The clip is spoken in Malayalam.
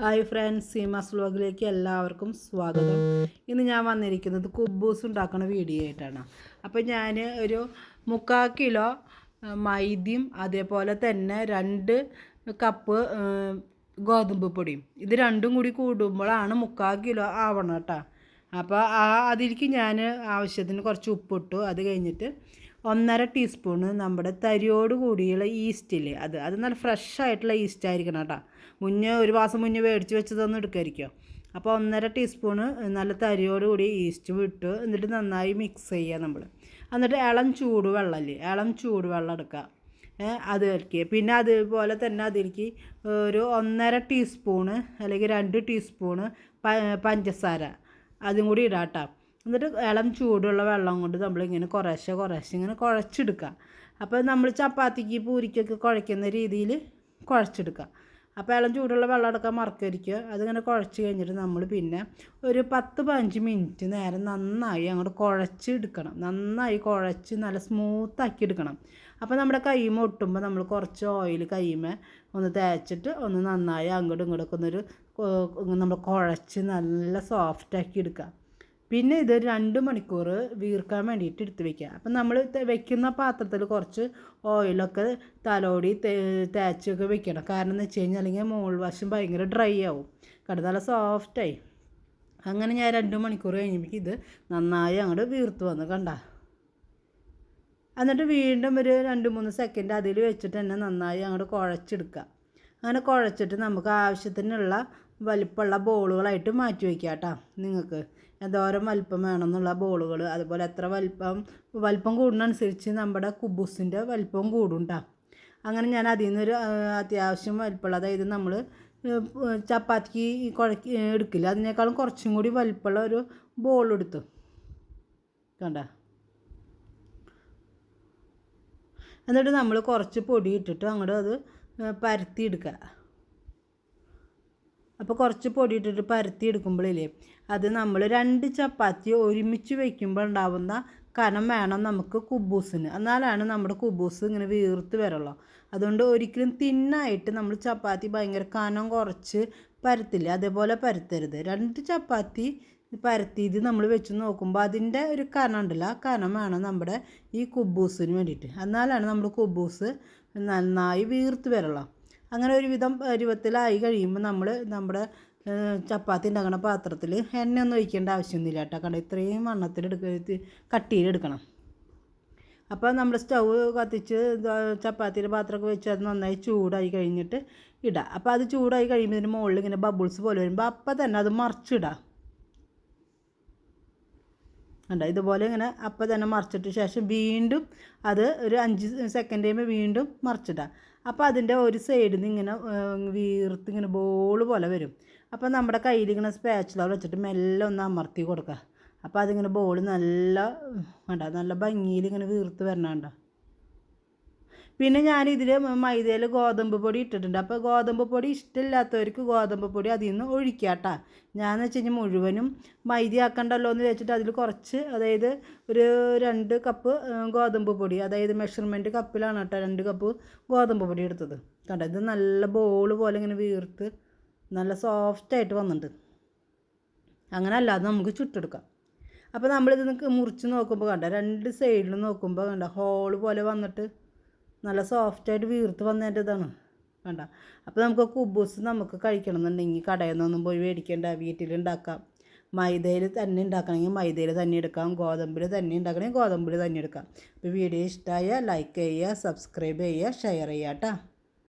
ഹായ് ഫ്രണ്ട്സ് സീമാസ് വ്ലോഗിലേക്ക് എല്ലാവർക്കും സ്വാഗതം. ഇന്ന് ഞാൻ വന്നിരിക്കുന്നത് കുബൂസ് ഉണ്ടാക്കുന്ന വീഡിയോ ആയിട്ടാണ്. അപ്പോൾ ഞാൻ ഒരു മുക്കാൽ കിലോ മൈദ്യം അതേപോലെ തന്നെ രണ്ട് കപ്പ് ഗോതമ്പ് പൊടിയും. ഇത് രണ്ടും കൂടി കൂടുമ്പോഴാണ് മുക്കാൽ കിലോ ആവണം കേട്ടോ. അപ്പോൾ ആ അതിലേക്ക് ഞാൻ ആവശ്യത്തിന് കുറച്ച് ഉപ്പിട്ടു. അത് കഴിഞ്ഞിട്ട് ഒന്നര ടീസ്പൂണ് നമ്മുടെ തരിയോട് കൂടിയുള്ള ഈസ്റ്റില്ലേ അത്. അത് നല്ല ഫ്രഷ് ആയിട്ടുള്ള ഈസ്റ്റ് ആയിരിക്കണം കേട്ടോ. മുന്നേ ഒരു മാസം മുന്നേ മേടിച്ച് വെച്ചതൊന്നും എടുക്കായിരിക്കും അപ്പോൾ ഒന്നര ടീസ്പൂണ് നല്ല തരിയോടുകൂടി ഈസ്റ്റ് വിട്ട് എന്നിട്ട് നന്നായി മിക്സ് ചെയ്യുക നമ്മൾ എന്നിട്ട് ഇളം ചൂട് വെള്ളമല്ലേ ഇളം ചൂട് വെള്ളം എടുക്കുക അത് വയ്ക്കുക പിന്നെ അതുപോലെ തന്നെ അതിലേക്ക് ഒരു ഒന്നര ടീസ്പൂണ് അല്ലെങ്കിൽ രണ്ട് ടീസ്പൂണ് പഞ്ചസാര അതും കൂടി ഇടാം കേട്ടോ. എന്നിട്ട് ഇളം ചൂടുള്ള വെള്ളം കൊണ്ട് നമ്മളിങ്ങനെ കുറേശ്ശെ കുറേശ്ശെ ഇങ്ങനെ കുഴച്ചെടുക്കുക. അപ്പോൾ നമ്മൾ ചപ്പാത്തിക്ക് പൂരിക്കൊക്കെ കുഴയ്ക്കുന്ന രീതിയിൽ കുഴച്ചെടുക്കുക. അപ്പോൾ ഇളം ചൂടുള്ള വെള്ളം എടുക്കാൻ മറക്കരിക്കുക അതിങ്ങനെ കുഴച്ച് കഴിഞ്ഞിട്ട് നമ്മൾ പിന്നെ ഒരു പത്ത് പതിനഞ്ച് മിനിറ്റ് നേരം നന്നായി അങ്ങോട്ട് കുഴച്ച് എടുക്കണം. നന്നായി കുഴച്ച് നല്ല സ്മൂത്താക്കി എടുക്കണം. അപ്പോൾ നമ്മുടെ കൈമ ഒട്ടുമ്പോൾ നമ്മൾ കുറച്ച് ഓയിൽ കൈമ ഒന്ന് തേച്ചിട്ട് ഒന്ന് നന്നായി അങ്ങോട്ടും ഇങ്ങോട്ടൊക്കെ ഒന്നൊരു നമ്മൾ കുഴച്ച് നല്ല സോഫ്റ്റാക്കി എടുക്കുക. പിന്നെ ഇത് രണ്ട് മണിക്കൂർ വീർക്കാൻ വേണ്ടിയിട്ട് എടുത്ത് വെക്കുക. അപ്പം നമ്മൾ വെക്കുന്ന പാത്രത്തിൽ കുറച്ച് ഓയിലൊക്കെ തലോടി തേച്ചൊക്കെ വെക്കണം. കാരണം എന്ന് വെച്ച് കഴിഞ്ഞാൽ അല്ലെങ്കിൽ മുകൾ വശം ഭയങ്കര ഡ്രൈ ആവും. കട നല്ല സോഫ്റ്റായി അങ്ങനെ ഞാൻ രണ്ട് മണിക്കൂർ കഴിഞ്ഞപ്പോൾ ഇത് നന്നായി അങ്ങോട്ട് വീർത്ത് വന്ന് കണ്ട. എന്നിട്ട് വീണ്ടും ഒരു രണ്ട് മൂന്ന് സെക്കൻഡ് അതിൽ വെച്ചിട്ട് തന്നെ നന്നായി അങ്ങോട്ട് കുഴച്ചെടുക്കുക. അങ്ങനെ കുഴച്ചിട്ട് നമുക്ക് ആവശ്യത്തിനുള്ള വലിപ്പമുള്ള ബോളുകളായിട്ട് മാറ്റി വയ്ക്കാം കേട്ടോ നിങ്ങൾക്ക്. എന്തോരം വലിപ്പം വേണമെന്നുള്ള ബോളുകൾ അതുപോലെ എത്ര വലിപ്പം വലിപ്പം കൂടുന്നതനുസരിച്ച് നമ്മുടെ കുബൂസിന്റെ വലിപ്പം കൂടും അങ്ങനെ ഞാൻ അതിൽ നിന്നൊരു അത്യാവശ്യം വലിപ്പമുള്ള അതായത് നമ്മൾ ചപ്പാത്തിക്ക് കുഴക്കി എടുക്കില്ല. അതിനേക്കാളും കുറച്ചും കൂടി വലിപ്പമുള്ള ഒരു ബോൾ എടുത്തു. കണ്ട? എന്നിട്ട് നമ്മൾ കുറച്ച് പൊടി ഇട്ടിട്ട് അങ്ങോട്ട് അത് പരത്തി എടുക്കുക. അപ്പോൾ കുറച്ച് പൊടി ഇട്ടിട്ട് പരത്തി എടുക്കുമ്പോഴില്ലേ അത് നമ്മൾ രണ്ട് ചപ്പാത്തി ഒരുമിച്ച് വയ്ക്കുമ്പോൾ ഉണ്ടാവുന്ന കനം വേണം നമുക്ക് കുബൂസിന്. എന്നാലാണ് നമ്മുടെ കുബൂസ് ഇങ്ങനെ വീർത്ത് വരുള്ളൂ. അതുകൊണ്ട് ഒരിക്കലും തിന്നായിട്ട് നമ്മൾ ചപ്പാത്തി ഭയങ്കര കനം കുറച്ച് പരത്തില്ല അതേപോലെ പരത്തരുത്. രണ്ട് ചപ്പാത്തി പരത്തിയത് നമ്മൾ വെച്ച് നോക്കുമ്പോൾ അതിന്റെ ഒരു കനം ഉണ്ടല്ലോ ആ കനം വേണം നമ്മുടെ ഈ കുബൂസിന് വേണ്ടിയിട്ട്. എന്നാലാണ് നമ്മുടെ കുബൂസ് നന്നായി വീർത്ത് വരുള്ളൂ. അങ്ങനെ ഒരുവിധം പരുവത്തിലായി കഴിയുമ്പോൾ നമ്മൾ നമ്മുടെ ചപ്പാത്തി ഉണ്ടാക്കുന്ന പാത്രത്തിൽ എണ്ണയൊന്നും ഒഴിക്കേണ്ട ആവശ്യമൊന്നുമില്ല കേട്ടോ. കണ്ട? ഇത്രയും വണ്ണത്തിൽ എടുക്ക കട്ടിയിലെടുക്കണം അപ്പോൾ നമ്മൾ സ്റ്റൗ കത്തിച്ച് ചപ്പാത്തിയുടെ പാത്രമൊക്കെ വെച്ച് അത് നന്നായി ചൂടായി കഴിഞ്ഞിട്ട് ഇടുക അപ്പോൾ അത് ചൂടായി കഴിയുമ്പോൾ ഇതിന് മുകളിൽ ഇങ്ങനെ ബബിൾസ് പോലെ വരുമ്പോൾ അപ്പം തന്നെ അത് മറിച്ചിടുക ഉണ്ട് ഇതുപോലെ ഇങ്ങനെ അപ്പം തന്നെ മറിച്ചിട്ട് ശേഷം വീണ്ടും അത് ഒരു അഞ്ച് സെക്കൻഡ് കഴിയുമ്പോൾ വീണ്ടും മറിച്ചിടാം. അപ്പോൾ അതിന്റെ ഒരു സൈഡിൽ നിന്ന് ഇങ്ങനെ വീർത്ത് ഇങ്ങനെ ബോൾ പോലെ വരും. അപ്പോൾ നമ്മുടെ കയ്യിൽ ഇങ്ങനെ വെച്ചിട്ട് മെല്ലെ ഒന്ന് അമർത്തി കൊടുക്കുക അപ്പോൾ അതിങ്ങനെ ബോൾ നല്ല വേണ്ട നല്ല ഭംഗിയിൽ ഇങ്ങനെ വീർത്ത് വരണണ്ട പിന്നെ ഞാൻ ഇതിൽ മൈദയിൽ ഗോതമ്പ് പൊടി ഇട്ടിട്ടുണ്ട്. അപ്പോൾ ഗോതമ്പ് പൊടി ഇഷ്ടമില്ലാത്തവർക്ക് ഗോതമ്പ് പൊടി അതിൽ നിന്ന് ഒഴിക്കാട്ടാ. ഞാന്ന് വെച്ച് കഴിഞ്ഞാൽ മുഴുവനും മൈദ ആക്കണ്ടല്ലോ എന്ന് വെച്ചിട്ട് അതിൽ കുറച്ച് അതായത് ഒരു രണ്ട് കപ്പ് ഗോതമ്പ് പൊടി അതായത് മെഷർമെന്റ് കപ്പിലാണ് കേട്ടോ രണ്ട് കപ്പ് ഗോതമ്പ് പൊടി എടുത്തത്. കണ്ടോ? ഇത് നല്ല ബോൾ പോലെ ഇങ്ങനെ വീർത്ത് നല്ല സോഫ്റ്റായിട്ട് വന്നിട്ടുണ്ട്. അങ്ങനെ അല്ലാതെ നമുക്ക് ചുട്ടെടുക്കാം. അപ്പോൾ നമ്മളിത് മുറിച്ച് നോക്കുമ്പോൾ കണ്ട? രണ്ട് സൈഡിൽ നോക്കുമ്പോൾ കണ്ട? ഹോൾ പോലെ വന്നിട്ട് നല്ല സോഫ്റ്റായിട്ട് വീർത്ത് വന്നതിന്റെ ഇതാണ്. കണ്ട? അപ്പോൾ നമുക്ക് കുബൂസ് നമുക്ക് കഴിക്കണം എന്നുണ്ടെങ്കിൽ കടയിൽ നിന്നൊന്നും പോയി മേടിക്കേണ്ട. വീട്ടിലുണ്ടാക്കാം മൈദയിൽ തന്നെ ഉണ്ടാക്കണമെങ്കിൽ മൈദയിൽ തന്നെ എടുക്കാം. ഗോതമ്പിൽ തന്നെ ഉണ്ടാക്കണമെങ്കിൽ ഗോതമ്പിൽ തന്നെ എടുക്കാം. അപ്പോൾ വീഡിയോ ഇഷ്ടമായ ലൈക്ക് ചെയ്യുക സബ്സ്ക്രൈബ് ചെയ്യുക ഷെയർ ചെയ്യാം കേട്ടോ